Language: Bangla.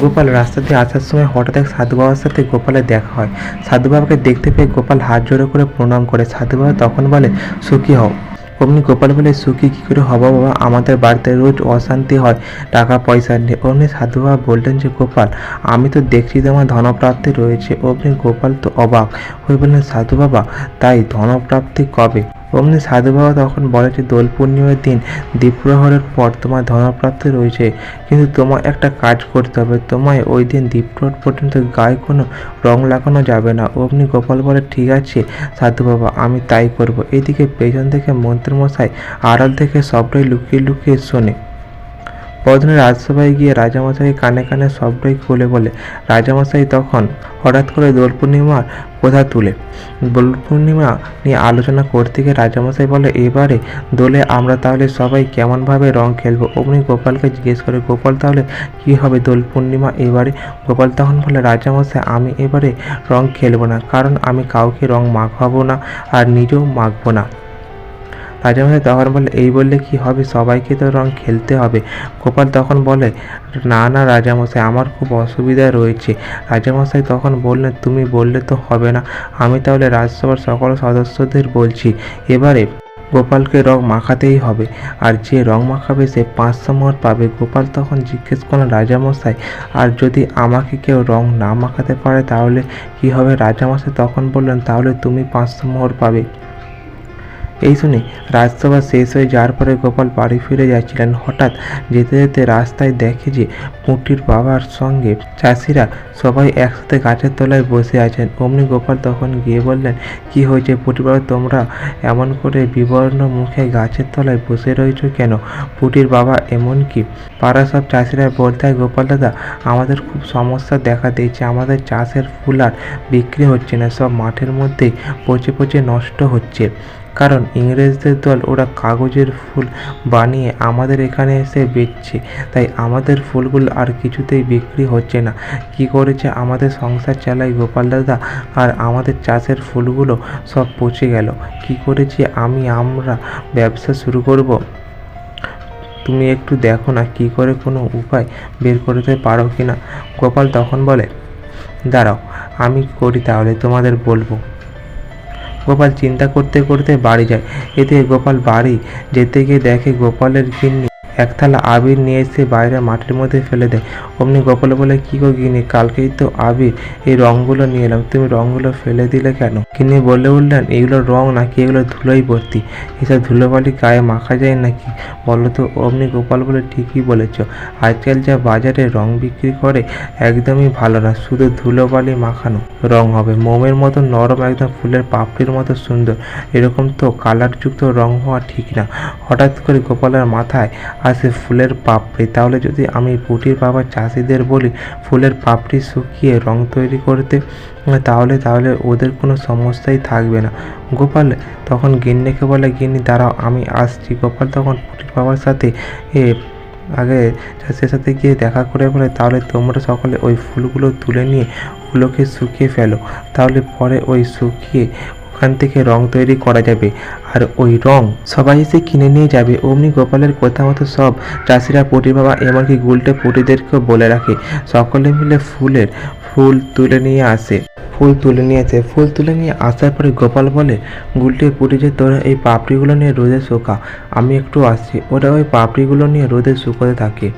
গোপাল রাস্তা দিয়ে আসার সময় হঠাৎ এক সাধু বাবার সাথে গোপালের দেখা হয়। সাধু বাবাকে দেখতে পেয়ে গোপাল হাত জোড়ো করে প্রণাম করে। সাধু বাবা তখন বলে, সুখী হও। অমনি গোপাল বলে, সুখী কী করে হব বাবা? আমাদের বাড়িতে রোজ অশান্তি হয়, টাকা, পয়সা নেই। অমনি সাধু বাবা বললেন যে, গোপাল, আমি তো দেখছি তোমার ধনপ্রাপ্তি রয়েছে। অমনি গোপাল তো অবাক হয়ে বললেন, সাধু বাবা, তাই ধনপ্রাপ্তি কবে? অমনি সাধু বাবা তখন বলে যে দোল পূর্ণিমার দিন দ্বীপ্রহরের পর তোমার ধনপ্রাপ্তি রয়েছে। কিন্তু তোমার একটা কাজ করতে হবে। তোমায় ওই দিন দ্বীপ্রহর পর্যন্ত গায়ে কোনো রং লাগানো যাবে না। অমনি গোপাল বলে, ঠিক আছে সাধু বাবা আমি তাই করব। এদিকে পেছন থেকে মন্ত্রমশাই আড়াল থেকে সবটাই লুকিয়ে লুকিয়ে শোনে। পরদিনে রাজসভায় গিয়ে রাজামশাই কানে কানে সবটাই খুলে বলে। রাজামশাই তখন হঠাৎ করে দোল পূর্ণিমার কথা তুলে। দোল পূর্ণিমা নিয়ে আলোচনা করতে গিয়ে রাজামশাই বলে, এবারে দোলে আমরা তাহলে সবাই কেমনভাবে রং খেলব? অমনি গোপালকে জিজ্ঞেস করে, গোপাল তাহলে কি হবে দোল পূর্ণিমা এবারে? গোপাল তখন বলে, রাজামশাই, আমি এবারে রং খেলব না, কারণ আমি কাউকে রং মাখাবো না আর নিজেও মাখবো না। রাজামশাই তখন বলে এই বললে কি হবে? সবাইকে তো রং খেলতে হবে। গোপাল তখন বলে, না না রাজামশাই আমার খুব অসুবিধা রয়েছে। রাজামশাই তখন বললেন তুমি বললে তো হবে না। আমি তাহলে রাজসভার সকল সদস্যদের বলছি, এবারে গোপালকে রং মাখাতেই হবে। আর যে রং মাখাবে, সে পাঁচশো মোহর পাবে। গোপাল তখন জিজ্ঞেস করলেন রাজামশাই আর যদি আমাকে কেউ রং না মাখাতে পারে, তাহলে কি হবে? রাজামশাই তখন বললেন, তাহলে তুমি পাঁচশো মোহর পাবে। এই শুনে রাজসভা শেষ হয়ে যাওয়ার পরে গোপাল বাড়ি ফিরে যাচ্ছিলেন। হঠাৎ যেতে যেতে রাস্তায় দেখে যে পুঁটির বাবার সঙ্গে চাষিরা সবাই একসাথে গাছের তলায় বসে আছেন। অমনি গোপাল তখন গিয়ে বললেন, কি হয়েছে পুটির বাবা, তোমরা এমন করে বিবর্ণ মুখে গাছের তলায় বসে রয়েছো কেন? পুটির বাবা এমন কি? পাড়া সব চাষিরা বলতে গোপাল দাদা, আমাদের খুব সমস্যা দেখা দিয়েছে। আমাদের চাষের ফুল আর বিক্রি হচ্ছে না, সব মাঠের মধ্যেই পচে পচে নষ্ট হচ্ছে। কারণ ইংরেজদের দল ওরা কাগজের ফুল বানিয়ে আমাদের এখানে এসে বেচছে। তাই আমাদের ফুলগুলো আর কিছুতেই বিক্রি হচ্ছে না। কি করেছে আমাদের সংসার চালাই গোপাল দাদা? আর আমাদের চাষের ফুলগুলো সব পচে গেল। কি করেছি আমি? আমরা ব্যবসা শুরু করব? তুমি একটু দেখো না কি করে কোনো উপায় বের করতে পারো কি না গোপাল তখন বলে, দাঁড়াও, আমি করি তাহলে তোমাদের বলব। গোপাল চিন্তা করতে করতে বাড়ি যায়। এতে গোপাল বাড়ি যেতে গিয়ে দেখে গোপালের গিন্নি এক থালা আবির নিয়ে এসে বাইরে মাটির মধ্যে ফেলে দেয়। অমনি গোপাল বলে, কি গো গিন্নি, কালকেই তো আবির এই রঙগুলো নিয়ে এলাম। তুমি রঙগুলো ফেলে দিলে কেন? গিন্নি বলে উঠলেন, এগুলো রং নাকি এগুলো ধুলোই ভর্তি? এসব ধুলোবালি গায়ে মাখা যায় নাকি? বলো তো অমনি গোপাল বলে, ঠিকই বলেছ। আজকাল যা বাজারে রং বিক্রি করে, একদমই ভালো না। শুধু ধুলোবালি মাখানো। রং হবে। মোমের মতো নরম একদম ফুলের পাপড়ির মতো সুন্দর। এরকম তো কালারযুক্ত রং হওয়া ঠিক না। হঠাৎ করে গোপালের মাথায় আসে ফুলের পাপড়ি। তাহলে যদি আমি পুটির বাবা চাষিদের বলি ফুলের পাপড়ি শুকিয়ে রং তৈরি করতে, তাহলে তাহলে ওদের কোনো সমস্যাই থাকবে না। গোপাল তখন গিন্নিকে বলে, গিন্নি, দাঁড়াও, আমি আসছি। গোপাল তখন পুটির বাবার সাথে আগে চাষের সাথে গিয়ে দেখা করে বলে, তাহলে তোমরা সকলে ওই ফুলগুলো তুলে নিয়ে ওগুলোকে শুকিয়ে ফেলো। তাহলে পরে ওই শুকিয়ে ওখান থেকে রং তৈরি করা যাবে। আর ওই রং সবাই এসে কিনে নিয়ে যাবে। অমনি গোপালের কথা মতো সব চাষিরা, পটি বাবা এমনকি গুলটে পটিদেরকেও বলে রাখে। সকলে মিলে ফুলের ফুল তুলে নিয়ে আসে। ফুল তুলে নিয়ে আসে। ফুল তুলে নিয়ে আসার পরে গোপাল বলে, গুলটে পুটি যে তোরা এই পাপড়িগুলো নিয়ে রোদে শোকা, আমি একটু আসছি। ওরা ওই পাপড়িগুলো নিয়ে রোদে শুকোতে থাকে।